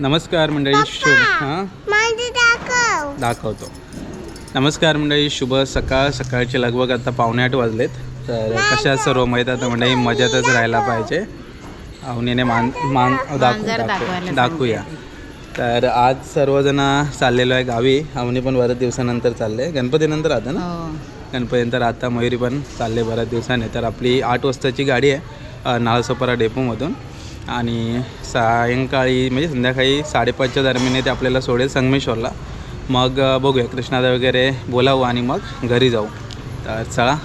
नमस्कार मंडळी शुभ हां? दाखवतो. नमस्कार मंडळी शुभ सकाळ. सकाळचे लगभग आता पावणे आठ वाजलेत. तर कशा सर्व? माहीत आता मंडळी मजातच राहायला पाहिजे. अवनीने मान मान दाखवू दाखवू दाखवूया. तर आज सर्वजण चाललेलो आहे गावी. अवनी पण बऱ्याच दिवसानंतर चालले गणपतीनंतर आता ना? गणपतीनंतर आता मयुरी पण चालले बऱ्याच दिवसाने. तर आपली आठ वाजताची गाडी आहे नाळसोपारा डेपोमधून. आणि सायंकाळी म्हणजे संध्याकाळी साडेपाचच्या दरम्यान ते आपल्याला सोडेल संगमेश्वरला. मग बघूया. कृष्णादा वगैरे बोलावू आणि मग घरी जाऊ. तर चला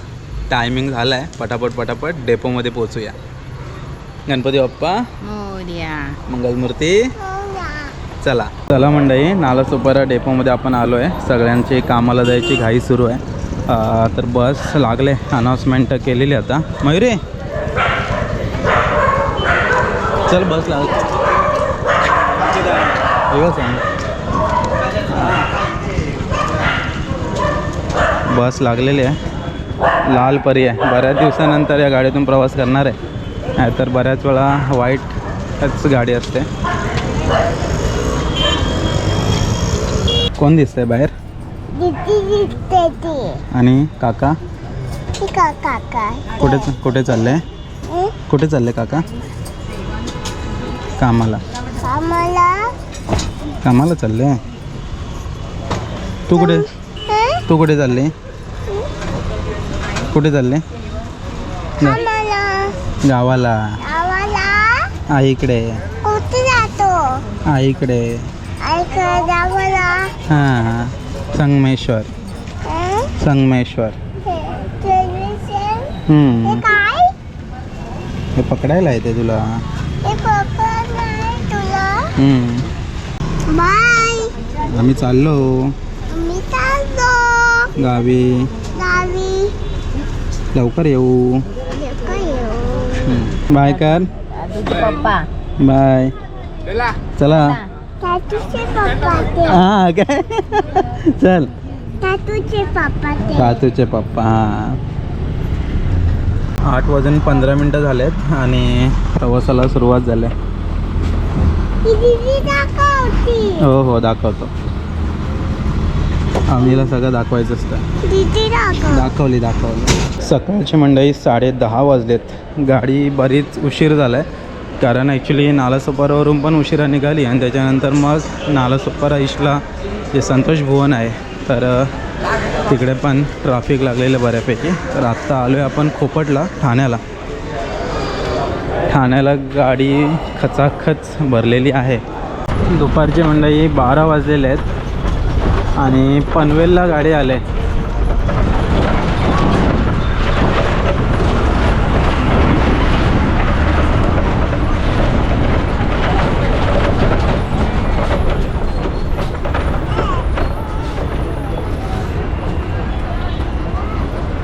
टायमिंग झाला आहे पटापट पटापट डेपोमध्ये पोचूया गणपती बाप्पा मंगलमूर्ती. चला. चला मंडळी नालासोपारा डेपोमध्ये आपण आलो आहे सगळ्यांची कामाला जायची घाई सुरू आहे. तर बस लागले. अनाऊन्समेंट केलेली आता. मयुरी चल बस लाग सांग. बस लागलेली आहे. लाल परी आहे. बऱ्याच दिवसानंतर या गाडीतून प्रवास करणार आहे. नाहीतर बऱ्याच वेळा वाईटच गाडी असते. कोण दिसतंय बाहेर? आणि काका काका. कुठे कुठे चालले? हं? कुठे चालले काका? कामाला? कामाला? चालले? तू कुठे? तू कुठे चालले? कुठे चालले? गावाला. जातो? आईकडे ऐकत आम्हाला हां हां. संगमेश्वर? संगमेश्वर. हे पकडायला येते तुला हे पकड नाही तुला हम्म. बाय. आम्ही चाललो. मी चाललो. गावी. गावी. लवकर येऊ. बाय कर. पप्पा. बाय. चला. हा काय चल. तातूचे पप्पा हां. आठ वाजून पंधरा मिनटं झालेत आणि प्रवासाला सुरुवात झाली. ही हो दाखवतो. आम्हीला सगळं दाखवायचं असतं. दाखवली दाखवली. सकाळची मंडळी साडे दहा वाजलेत. गाडी बरीच उशीर झाला आहे कारण ॲक्च्युली नालासोपारावरून पण उशिरा निघाली आणि त्याच्यानंतर मग नालासोपारा इशला जे संतोष भुवन आहे तर तिकडे पण ट्रॅफिक लागलेलं बऱ्यापैकी. तर आत्ता आलो आहे आपण खोपटला ठाण्याला. ठाण्याला गाडी खचाखच भरलेली आहे. दुपारची मंडळी बारा वाजलेले आहेत आणि पनवेलला गाडी आले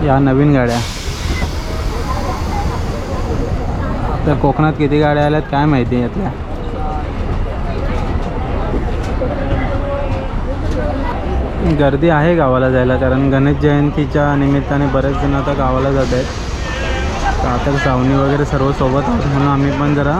या नवीन गाड्या. तर कोकणात किती गाड्या आल्यात काय माहिती यातल्या? गर्दी आहे गावाला जायला कारण गणेश जयंतीच्या निमित्ताने बरेच जण आता गावाला जात आहेत. तर आता सावनी वगैरे सर्व सोबत आहोत म्हणून आम्ही पण जरा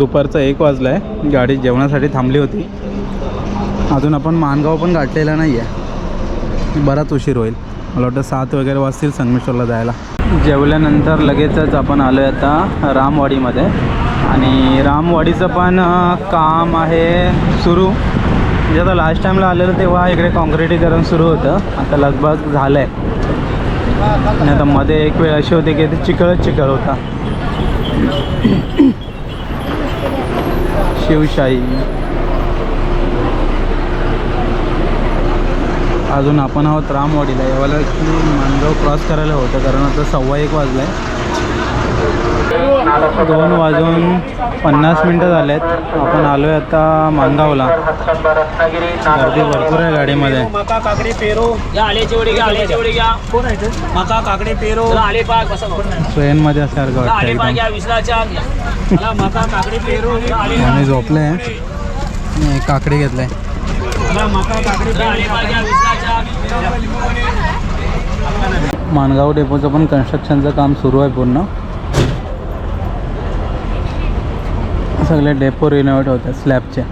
दुपारचं एक वाजलं आहे गाडी जेवणासाठी थांबली होती. अजून आपण मानगाव पण गाठलेला नाही आहे बराच उशीर होईल. मला वाटतं सात वगैरे वाजतील संगमेश्वरला जायला. जेवल्यानंतर लगेचच आपण आलो आहे आता रामवाडीमध्ये. आणि रामवाडीचं पण काम आहे सुरू. म्हणजे आता लास्ट टाईमला आलेलं तेव्हा इकडे काँक्रिटीकरण सुरू होतं. आता लगभग झालं आहे आणि आता मध्ये एक वेळ अशी होती की ते चिखळच चिखळ होता. शिवशाही. अजून आपण आहोत रामवाडीला. यावाला की मानगाव क्रॉस करायला होतं कारण आता सव्वा एक वाजला आहे दोन वाजून पन्नास मिनटं झालेत. आपण आलो आहे आता मानगावला गर्दी भरपूर आहे गाडीमध्ये. मका काकडी पेरू. आहे मका काकडी पेरू. आले पाक बसा ट्रेनमध्ये असल्यासारखं वाटतं मका काकडी पेरू. आम्ही झोपले. आणि काकडी घेतले विसराच्या मानगाव डेपोचं पण कन्स्ट्रक्शनचं काम सुरू आहे पूर्ण. सगळे डेपो रिनोवेट होत आहेत स्लॅबचे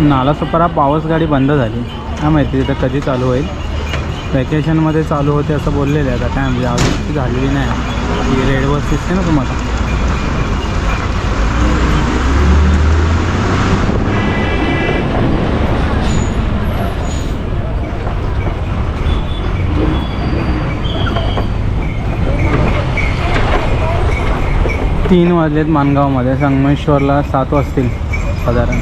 नालासोपारा पावस गाडी बंद झाली. काय माहिती तिथं कधी चालू होईल? वॅकेशनमध्ये चालू होते असं बोललेलं आहे आता. काय म्हणजे अजून झालेली नाही. ती रेड बस दिसते ना तुम्हाला? तीन वाजलेत मानगावमध्ये संगमेश्वरला सात वाजतील साधारण.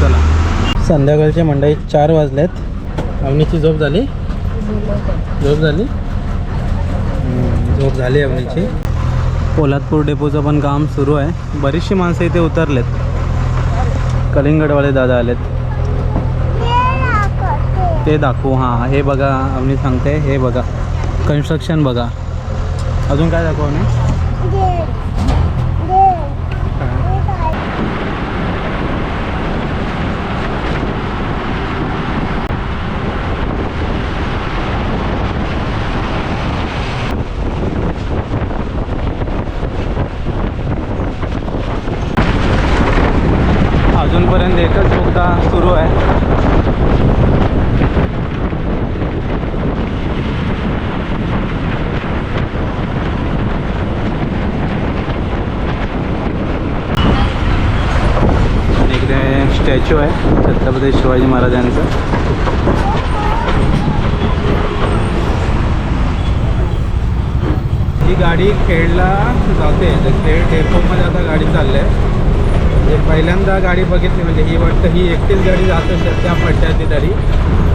चला. संध्याकाळचे मंडळी चार वाजलेत. अवनीची झोप झाली? झोप झाली? झोप झाली अवनीची. पोलादपूर डेपोचं पण काम सुरू आहे. बरीचशी माणसं इथे उतरलेत. कलिंगडवाले दादा आलेत. ते दाखवू. हां हे बघा अवनी सांगते हे बघा. कन्स्ट्रक्शन बघा. अजून काय दाखवू अवनी अजूनपर्यंत एकच बोगदा सुरू आहे आणि इकडे स्टॅच्यू आहे छत्रपती शिवाजी महाराजांचं ही गाडी खेडला जाते. तर खेड डेपोमध्ये आता गाडी चालली आहे म्हणजे पहिल्यांदा गाडी बघितली म्हणजे ही वाटतं ही एकटीच गाडी जात असेल त्या पट्ट्यातली तरी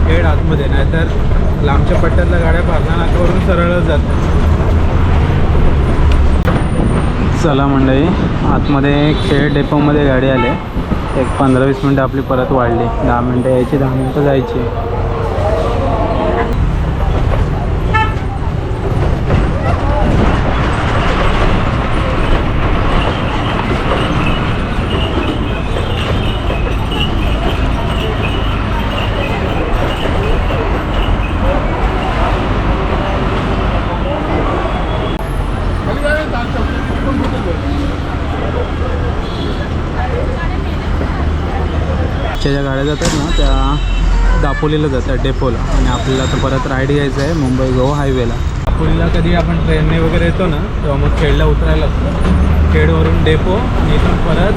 खेड आतमध्ये. नाहीतर लांबच्या पट्ट्यातल्या गाड्या पारणा नाक्यावरून सरळच जातात. चला मंडळी आतमध्ये खेड डेपोमध्ये गाडी आली एक पंधरा वीस मिनटं आपली परत वाढली. दहा मिनटं यायची दहा मिनटं जायची. च्या ज्या गाड्या जातात ना त्या दापोलीला जातात डेपोला. आणि आपल्याला तर परत राईड घ्यायचं आहे मुंबई गोवा हायवेला. दापोलीला कधी आपण ट्रेनने वगैरे येतो ना तेव्हा मग खेडला उतरायला लागतं. खेडवरून डेपो आणि इथून परत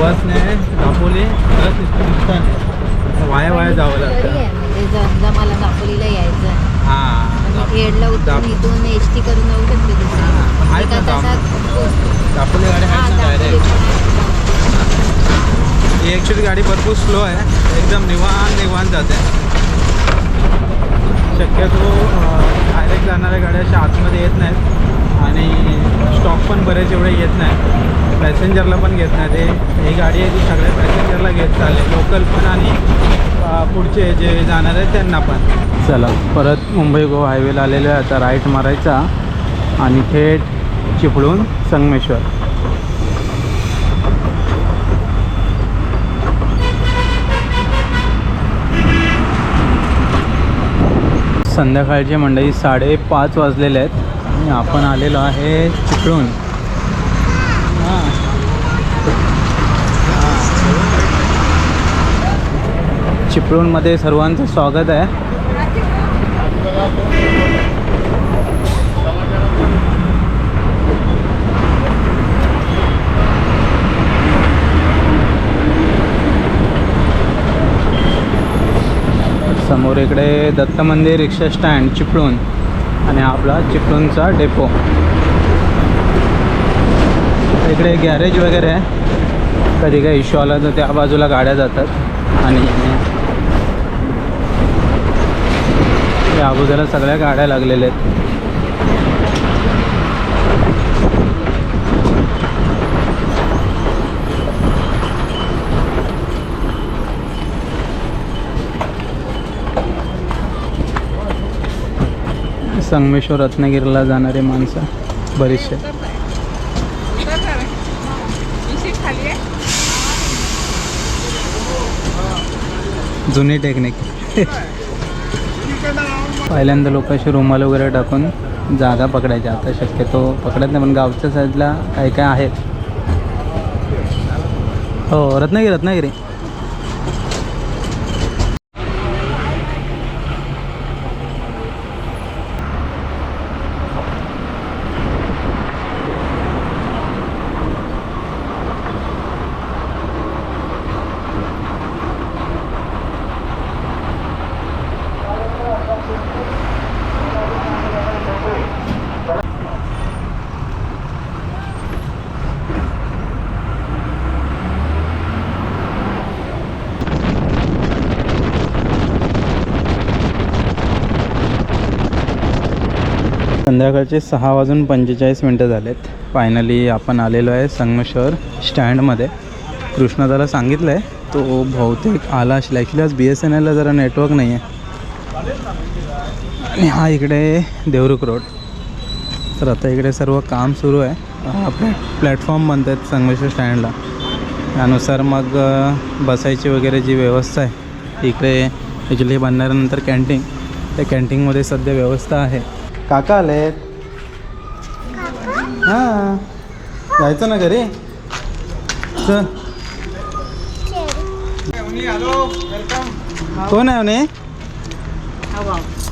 बसने दापोली परत इथून. वाया वाया जावं लागतं. म्हणजे मला दापोलीला यायचं हां खेडला उतरून इथून एस टी करून जाऊ शकते. दापोली. गाडी हा, ही ॲक्च्युली गाडी भरपूर स्लो आहे एकदम निवान निवान जाते शक्यतो डायरेक्ट जाणाऱ्या गाड्या अशा आतमध्ये येत नाहीत आणि स्टॉप पण बरेच एवढे येत नाहीत. पॅसेंजरला पण घेत नाही ते ही गाडी आहे ती सगळ्या पॅसेंजरला घेत चालेल. लोकल पण आणि पुढचे जे जाणार आहेत त्यांना पण. चला परत मुंबई गोवा हायवेला आलेलो आहे. आता राईट मारायचा आणि थेट चिपळून संगमेश्वर. संध्याकाळचे मंडळी साडेपाच वाजलेले आहेत. आणि आपण आलेलो आहे चिपळूण. चिपळूणमध्ये सर्वांचं स्वागत आहे. समोर इकडे दत्त मंदिर रिक्षा स्टँड चिपळूण. आणि आपला चिपळूणचा डेपो. इकडे गॅरेज वगैरे आहे. कधी काही इश्यू आला तर त्या बाजूला गाड्या जातात. आणि या अगोदरला सगळ्या गाड्या लागलेल्या आहेत. संगमेश्वर रत्नागिरीला जाणारे माणसं बरेचसे. जुनी टेक्निक पहिल्यांदा लोक अशी रुमाल वगैरे टाकून जागा पकडायच्या. आता शक्यतो पकडत नाही पण गावच्या साईडला काय काय आहेत. हो रत्नागिरी रत्नागिरी. संध्याकाळचे सहा वाजून पंचेचाळीस मिनटं झालेत. फायनली आपण आलेलो आहे संगमेश्वर स्टँडमध्ये कृष्णदाला सांगितलं आहे तो बहुतेक आला असेल. ॲक्च्युली आज बी एस एन एलला जरा नेटवर्क नाही आहे आणि हा इकडे देवरुख रोड तर आता इकडे सर्व काम सुरू आहे. आपले प्लॅटफॉर्म बनत आहेत संगमेश्वर स्टँडला त्यानुसार मग बसायची वगैरे जी व्यवस्था आहे इकडे ॲक्च्युली बनल्यानंतर कॅन्टीन त्या कॅन्टीनमध्ये सध्या व्यवस्था आहे. काका आलेत हां. जायचं ना घरी? चल. कोण आहे म्हणे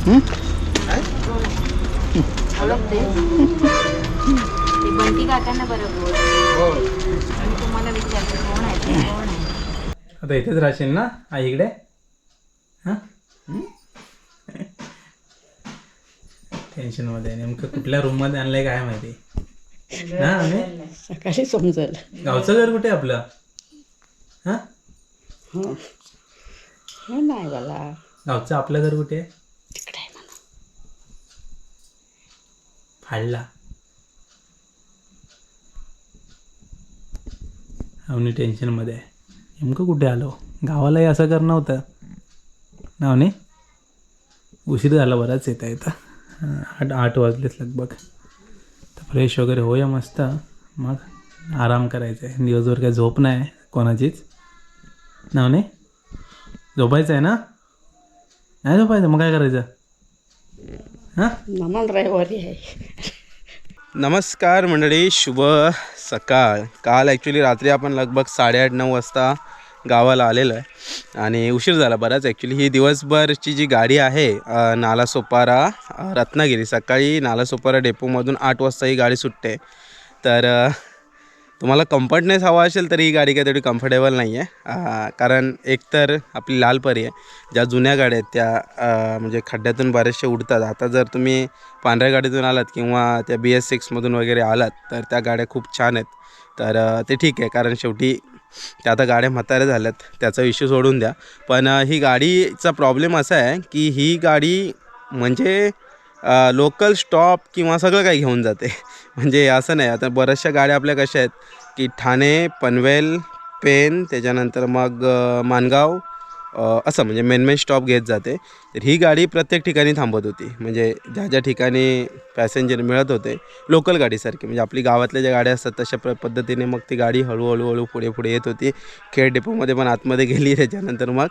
हं? ओळखते ते बंटी काकांना बरोबर आणि तुम्हाला विचारते कोण आहे ते कोण आहे आता इथेच राहशील ना? आई इकडे? हां? टेन्शनमध्ये आहे. नेमकं कुठल्या रूममध्ये आणलंय काय माहिती? ना सकाळी समजेल. गावचं घर कुठे आपलं? हां? हो. नाही मला गावचं आपलं घर कुठे? आहे तिकडे आहे म्हणा. फाडला. अवनी टेन्शनमध्ये आहे. नेमकं कुठे आलो? गावालाही असं करणं होतं. नावने उशीर झाला बराच येता येता आठ आठ वाजलेच लगभग. तर फ्रेश वगैरे होऊया मस्त. मग आराम करायचा आहे. दिवसभर काही झोप नाही आहे कोणाचीच नावने झोपायचं आहे ना? नाही झोपायचं. मग काय करायचं? हां? नमन रविवारी आहे. नमस्कार मंडळी. शुभ सकाळ. काल ॲक्च्युली रात्री आपण लगभग साडेआठ नऊ वाजता गावाला आलेलो आहे. आणि उशीर झाला बराच. ॲक्च्युली ही दिवसभरची जी गाडी आहे नालासोपारा रत्नागिरी. सकाळी नालासोपारा डेपोमधून आठ वाजता ही गाडी सुटते. तर तुम्हाला कम्फर्टनेस हवा असेल तर ही गाडी काही तेवढी कम्फर्टेबल नाही आहे कारण एकतर आपली लाल परी आहे. ज्या जुन्या गाड्या आहेत त्या म्हणजे खड्ड्यातून बरेचसे उडतात. आता जर तुम्ही पांढऱ्या गाडीतून आलात किंवा त्या बी एस सिक्समधून वगैरे आलात तर त्या गाड्या खूप छान आहेत. तर ते ठीक आहे. कारण शेवटी त्या आता गाड्या म्हाताऱ्या झाल्यात त्याचा इश्यू सोडून द्या. पण ही गाडीचा प्रॉब्लेम असा आहे की ही गाडी म्हणजे लोकल स्टॉप किंवा सगळं काही घेऊन जाते. म्हणजे असं नाही. आता बऱ्याचशा गाड्या आपल्या कशा आहेत की ठाणे पनवेल पेन त्याच्यानंतर मग मानगाव असं म्हणजे मेन मेन स्टॉप घेत जाते. तर ही गाडी प्रत्येक ठिकाणी थांबत होती. म्हणजे ज्या ज्या ठिकाणी पॅसेंजर मिळत होते लोकल गाडीसारखी. म्हणजे आपली गावातल्या ज्या गाड्या असतात तशा प्र पद्धतीने मग ती गाडी हळूहळू हळू पुढे पुढे येत होती. खेड डेपोमध्ये पण आतमध्ये गेली. त्याच्यानंतर मग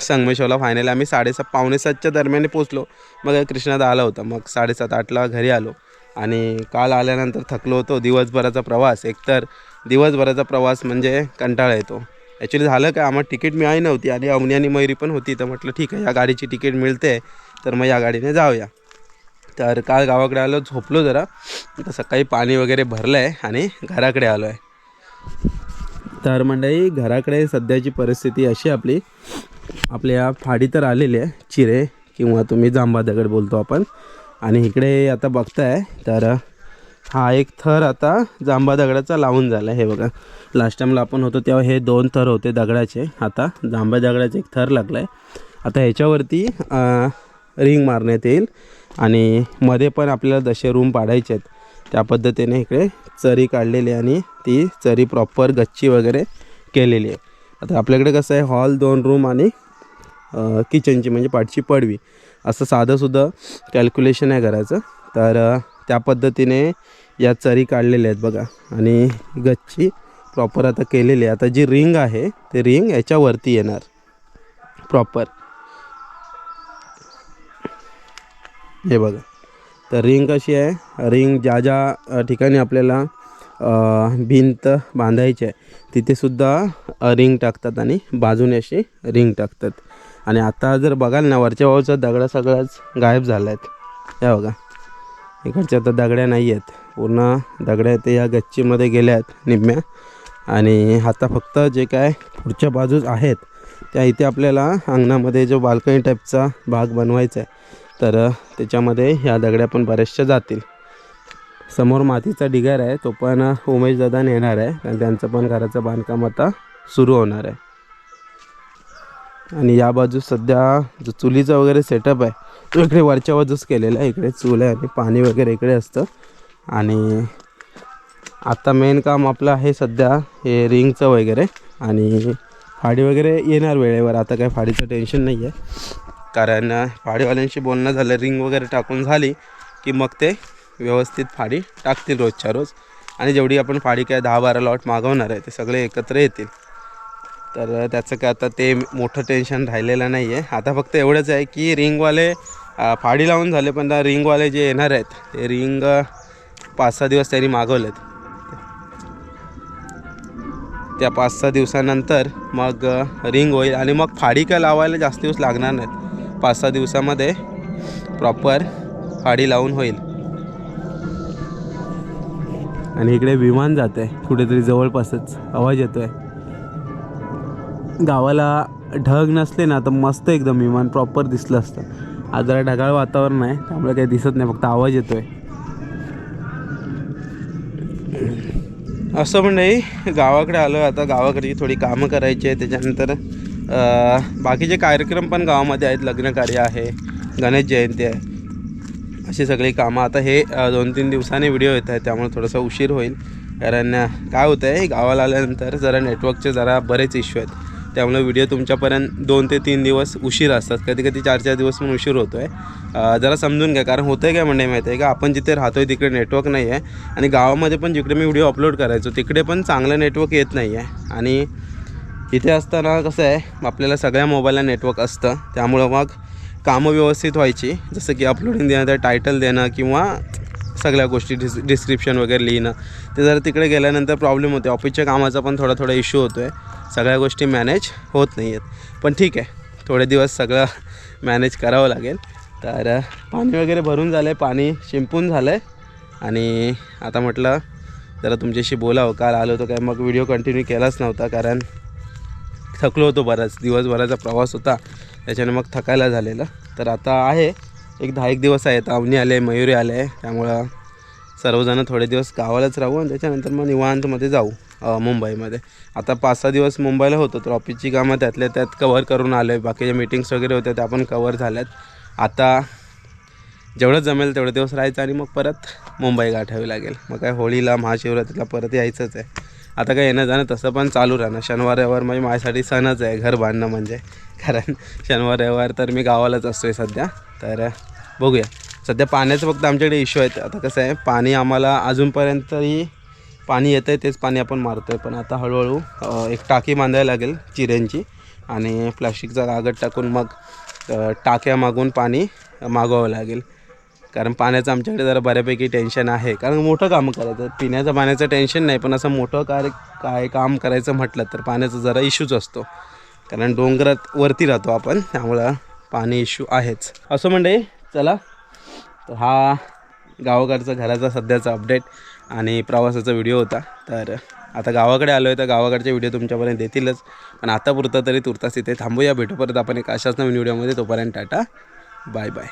संगमेश्वरला फायनली आम्ही साडेसात पावणे सातच्या दरम्यान पोचलो मग कृष्णादा आला होता. मग साडेसात आठला घरी आलो. आणि काल आल्यानंतर थकलो होतो. दिवसभराचा प्रवास. एकतर दिवसभराचा प्रवास म्हणजे कंटाळा येतो. ॲक्च्युली झालं काय आम्हाला तिकीट मिळाली नव्हती आणि अवनी आणि मयुरी पण होती. तर म्हटलं ठीक आहे या गाडीची तिकीट मिळते. तर मग या गाडीने जाऊया. तर काल गावाकडे आलो झोपलो जरा. तर सकाळी पाणी वगैरे भरलं आहे आणि घराकडे आलो आहे तर मंडळी घराकडे सध्याची परिस्थिती अशी आपली आपल्या फाडी तर आलेली आहे चिरे किंवा तुम्ही जांबा दगड बोलतो आपण. आणि इकडे आता बघताय तर हा एक थर आता जांबा दगडाचा लावून झाला हे बघा लास्ट टाईमला आपण होतो तेव्हा हे दोन थर होते दगडाचे. आता जांबा दगडाचे एक थर लागला आहे आता ह्याच्यावरती रिंग मारण्यात येईल आणि मध्ये पण आपल्याला जसे रूम पाडायचे आहेत त्या पद्धतीने इकडे चरी काढलेली आणि ती चरी प्रॉपर गच्ची वगैरे केलेली आहे. आता आपल्याकडे कसं आहे हॉल दोन रूम आणि किचनची म्हणजे पाठची पडवी. असं साधंसुद्धा कॅल्क्युलेशन आहे करायचं तर त्या पद्धतीने या चरी काढलेल्या आहेत बघा. आणि गच्ची प्रॉपर आता केलेली आहे. आता जी रिंग आहे ते रिंग याच्यावरती येणार. प्रॉपर हे बघा. तर रिंग कशी आहे? रिंग ज्या ज्या ठिकाणी आपल्याला भिंत बांधायची आहे तिथेसुद्धा रिंग टाकतात आणि बाजूने अशी रिंग टाकतात. आणि आता जर बघाल ना वरच्या बाजूचा दगडा सगळाच गायब झाला आहेत या बघा. इकडच्या आता दगड्या नाही आहेत. पूर्ण दगड्या ते या गच्चीमध्ये गेल्या आहेत निम्म्या. आणि आता फक्त जे काय पुढच्या बाजूस आहेत त्या इथे आपल्याला अंगणामध्ये जो बाल्कनी टाईपचा भाग बनवायचा आहे तर त्याच्यामध्ये ह्या दगड्या पण बऱ्याचशा जातील. समोर मातीचा ढिगार आहे तो पण उमेश दादा नेणार आहे. कारण त्यांचं पण घराचं बांधकाम आता सुरू होणार आहे. आणि या बाजू सध्या जो चुलीचा वगैरे सेटअप आहे इकडे वरच्या बाजूस केलेला आहे. इकडे चूल आहे आणि पाणी वगैरे इकडे असतं. आणि आत्ता मेन काम आपलं आहे सध्या हे रिंगचं वगैरे. आणि फाडी वगैरे येणार वेळेवर. आता काय फाडीचं टेन्शन नाही आहे कारण फाडीवाल्यांशी बोलणं झालं रिंग वगैरे टाकून झाली की मग ते व्यवस्थित फाडी टाकतील रोजच्या रोज. आणि जेवढी आपण फाडी काय दहा बारा लॉट मागवणार आहे ते सगळे एकत्र येतील. तर त्याचं काय आता ते मोठं टेन्शन राहिलेलं नाही आहे आता फक्त एवढंच आहे की रिंगवाले फाडी लावून झाले पण त्या रिंगवाले जे येणार आहेत ते रिंग पाच सहा दिवस त्यांनी मागवलेत. त्या पाच सहा दिवसानंतर मग रिंग होईल आणि मग फाडी काय लावायला जास्त दिवस लागणार नाहीत. पाच सहा दिवसामध्ये प्रॉपर फाडी लावून होईल. आणि इकडे विमान जात आहे कुठेतरी जवळपासच. आवाज येतो आहे गावाला ढग नसले ना तर मस्त एकदम विमान प्रॉपर दिसलं असतं. आज जरा ढगाळ वातावरण आहे त्यामुळे काही दिसत नाही फक्त आवाज येतोय. असं म्हणजे गावाकडे आलो आता गावाकडची थोडी कामं करायची आहे त्याच्यानंतर बाकीचे कार्यक्रम पण गावामध्ये आहेत लग्नकार्य आहे गणेश जयंती आहे. अशी सगळी कामं आता हे दोन तीन दिवसांनी व्हिडिओ येत आहे त्यामुळे थोडासा उशीर होईल. कारण काय होतं आहे गावाला आल्यानंतर जरा नेटवर्कचे जरा बरेच इश्यू आहेत. त्यामुळे व्हिडिओ तुमच्यापर्यंत दोन ते तीन दिवस उशीर असतात. कधी कधी चार चार दिवस पण उशीर होतो आहे जरा समजून घ्या कारण होतं आहे काय म्हणजे माहिती आहे का? आपण जिथे राहतो आहे तिकडे नेटवर्क नाही आहे. आणि गावामध्ये पण जिकडे मी व्हिडिओ अपलोड करायचो तिकडे पण चांगलं नेटवर्क येत नाही आहे. आणि इथे असताना कसं आहे आपल्याला सगळ्या मोबाईलला नेटवर्क असतं. त्यामुळं मग कामं व्यवस्थित व्हायची. जसं की अपलोडिंग देणं तर टायटल देणं किंवा सगळ्या गोष्टी डिस डिस्क्रिप्शन वगैरे लिहिणं. ते जरा तिकडे गेल्यानंतर प्रॉब्लेम होते ऑफिसच्या कामाचा पण थोडा थोडा इश्यू होतो आहे सगळ्या गोष्टी मॅनेज होत नाही आहेत पण ठीक आहे. थोडे दिवस सगळं मॅनेज करावं लागेल. तर पाणी वगैरे भरून झालं आहे पाणी शिंपून झालं आहे आणि आता म्हटलं जरा तुमच्याशी बोलावं. काल आलो होतो काय? मग व्हिडिओ कंटिन्यू केलाच नव्हता. कारण थकलो होतो बराच. दिवसभराचा प्रवास होता. त्याच्याने मग थकायला झालेलं. तर आता आहे. एक दहा एक दिवस आहेत. अवनी आले मयुरी आले. त्यामुळं सर्वजण थोडे दिवस गावालाच राहू आणि त्याच्यानंतर मग निवांतमध्ये जाऊ मुंबईमध्ये. आता पाच सहा दिवस मुंबईला होतो तर ऑफिसची कामं त्यातल्या त्यात कवर करून आलो आहे बाकीच्या मीटिंग्स वगैरे होत्या त्या पण कवर झाल्यात. आता जेवढं जमेल तेवढे दिवस राहायचं आणि मग परत मुंबई गाठावी लागेल. मग काय होळीला महाशिवरात्रीला परत यायचंच आहे. आता काय येणं जाणं तसं पण चालू राहणं शनिवार रविवार म्हणजे माझ्यासाठी सणच आहे घर बांधणं म्हणजे. कारण शनिवार रविवार तर मी गावालाच असतो आहे सध्या. तर बघूया. सध्या पाण्याचं फक्त आमच्याकडे इश्यू आहेत. आता कसं आहे पाणी आम्हाला अजूनपर्यंत तरी पाणी येतं आहे तेच पाणी आपण मारतो आहे पण आता हळूहळू एक टाकी बांधायला लागेल चिऱ्यांची आणि प्लास्टिकचा कागद टाकून मग टाक्या मागून पाणी मागवावं लागेल. कारण पाण्याचं आमच्याकडे जरा बऱ्यापैकी टेन्शन आहे. कारण मोठं काम करायचं पिण्याचं पाण्याचं टेन्शन नाही पण असं मोठं कार्य काय काम करायचं म्हटलं तर पाण्याचा जरा इश्यूच असतो. कारण डोंगरात वरती राहतो आपण त्यामुळं पाणी इश्यू आहेच. असं म्हणजे चला. तर हा गावाकडचा घराचा सध्याचा अपडेट आणि प्रवासाचा व्हिडिओ होता. तर आता गावाकडे आलो आहे तर गावाकडचे व्हिडिओ तुमच्यापर्यंत देतीलच. पण आता पुरतं तरी तुर्तास इथे थांबूया भेटू परत आपण एक अशाच नवीन व्हिडिओमध्ये तोपर्यंत टाटा. Bye bye